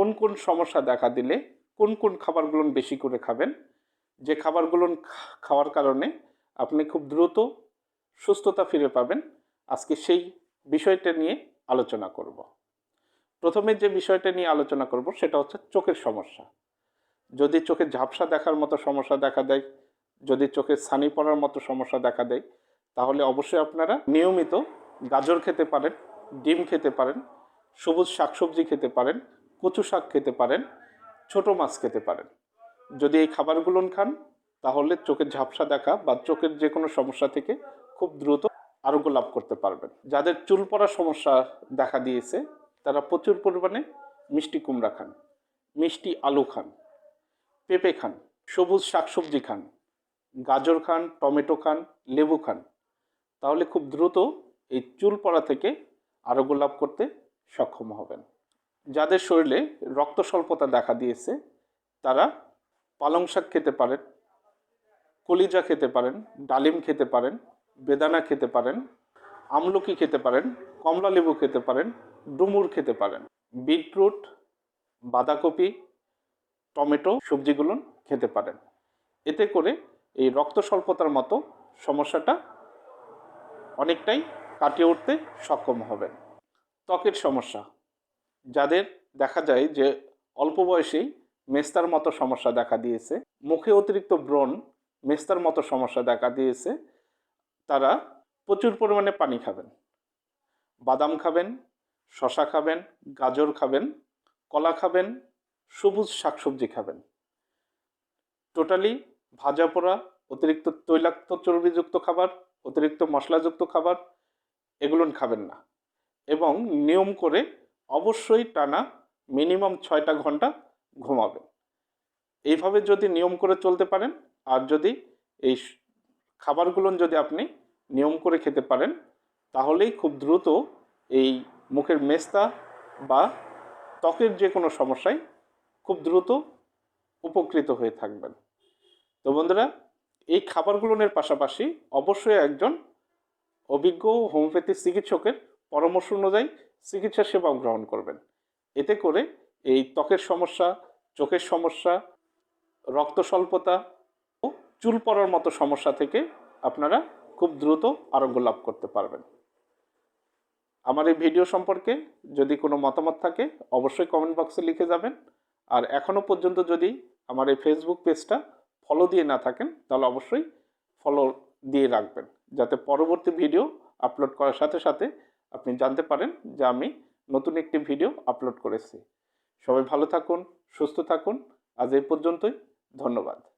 কোন কোন সমস্যা দেখা দিলে কোন কোন খাবারগুলো বেশি করে খাবেন? যে খাবারগুলো খাওয়ার কারণে আপনি খুব দ্রুত সুস্থতা ফিরে পাবেন। আজকে সেই বিষয়টা নিয়ে আলোচনা করব। প্রথমে যে বিষয়টা নিয়ে আলোচনা করব সেটা হচ্ছে চোখের সমস্যা। যদি চোখে ঝাপসা দেখার মতো সমস্যা দেখা দেয়, যদি চোখে ছানি পড়ার মতো সমস্যা দেখা দেয়, তাহলে অবশ্যই আপনারা নিয়মিত গাজর খেতে পারেন, ডিম খেতে পারেন, সবুজ শাকসবজি খেতে পারেন কচু শাক খেতে পারেন, ছোট মাছ খেতে পারেন। যদি এই খাবারগুলো খান, তাহলে চোখের ঝাপসা দেখা বা চোখের যে কোনো সমস্যা থেকে খুব দ্রুত আরোগ্য লাভ করতে পারবেন। যাদের চুল পড়ার সমস্যা দেখা দিয়েছে, তারা প্রচুর পরিমাণে মিষ্টি কুমড়া খান, মিষ্টি আলু খান, পেঁপে খান, সবুজ শাকসবজি খান, গাজর খান, টমেটো খান, লেবু খান। তাহলে খুব দ্রুত এই চুল পড়া থেকে আরোগ্য লাভ করতে সক্ষম হবেন। যাদের শরীরে রক্ত স্বল্পতা দেখা দিয়েছে, তারা পালং শাক খেতে পারেন, কলিজা খেতে পারেন, ডালিম খেতে পারেন, বেদানা খেতে পারেন, আমলকি খেতে পারেন, কমলা লেবু খেতে পারেন, ডুমুর খেতে পারেন। বিটরুট, বাঁধাকপি, টমেটো, সবজিগুলো খেতে পারেন। এতে করে এই রক্ত স্বল্পতার মতো সমস্যাটা অনেকটাই কাটিয়ে উঠতে সক্ষম হবেন। ত্বকের সমস্যা। যাদের দেখা যায় যে অল্প বয়সেই মেস্তার মতো সমস্যা দেখা দিয়েছে, মুখে অতিরিক্ত ব্রণ, মেস্তার মতো সমস্যা দেখা দিয়েছে, তারা প্রচুর পরিমাণে পানি খাবেন। বাদাম খাবেন শশা খাবেন, গাজর খাবেন, কলা খাবেন, সবুজ শাকসবজি খাবেন। টোটালি ভাজা পোড়া, অতিরিক্ত তৈলাক্ত চর্বিযুক্ত খাবার, অতিরিক্ত মশলাযুক্ত খাবার, এগুলো খাবেন না। এবং নিয়ম করে অবশ্যই টানা মিনিমাম ছয়টা ঘণ্টা ঘুমাবেন। এইভাবে যদি নিয়ম করে চলতে পারেন, আর যদি এই খাবারগুলো যদি আপনি নিয়ম করে খেতে পারেন, তাহলেই খুব দ্রুত এই মুখের মেস্তা বা ত্বকের যে কোনো সমস্যায় খুব দ্রুত উপকৃত হয়ে থাকবেন। তো বন্ধুরা, এই খাবারগুলোর পাশাপাশি অবশ্যই একজন অভিজ্ঞ হোমিওপ্যাথি চিকিৎসকের পরামর্শ অনুযায়ী চিকিৎসা সেবা গ্রহণ করবেন। এতে করে এই ত্বকের সমস্যা, চোখের সমস্যা, রক্ত স্বল্পতা ও চুল পড়ার মতো সমস্যা থেকে আপনারা খুব দ্রুত আরোগ্য লাভ করতে পারবেন। আমার এই ভিডিও সম্পর্কে যদি কোনো মতামত থাকে, অবশ্যই কমেন্ট বক্সে লিখে যাবেন। আর এখনও পর্যন্ত যদি আমার এই ফেসবুক পেজটা ফলো দিয়ে না থাকেন, তাহলে অবশ্যই ফলো দিয়ে রাখবেন। যাতে পরবর্তী ভিডিও আপলোড করার সাথে সাথে আপনি জানতে পারেন যে আমি নতুন একটি ভিডিও আপলোড করেছি। সবাই ভালো থাকুন, সুস্থ থাকুন। আজ এই পর্যন্তই। ধন্যবাদ।